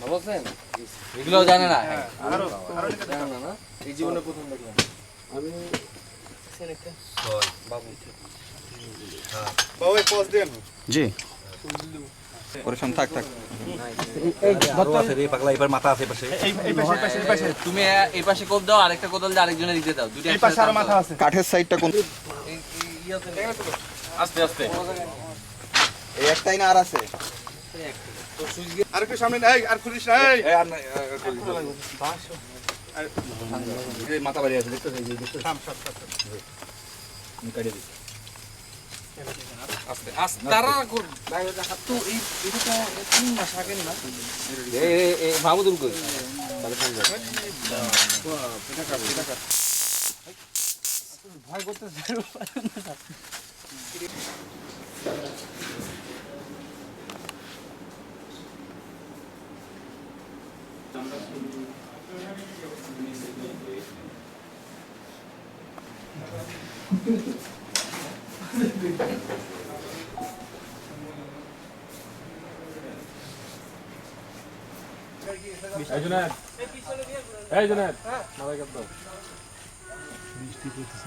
ভালো আছেন এগুলো জানে না। হ্যাঁ, জানে না না? এই জীবনে প্রথম দেখলাম। আমি বাবু পজ দেন জি। পরেশান থাক থাক। এই এই পাশে এই পাশে এই পাশে তুমি এই পাশে কোপ দাও আরেকটা কোদাল দিয়ে আরেকজনে দিতে দাও। দুটো কাঠের সাইডটা কোন আস্তে আস্তে এই একটাই না আর আছে আর একটু সামনে এই আর খুলিস না এই মাথা বাড়ি আছে দেখতে এই এই মাহমুদুল কই ভয় করতেছে এই জুনায়েদ। এই জুনায়েদ। হ্যাঁ। মালাই কাপ দাও। বৃষ্টি পড়তেছে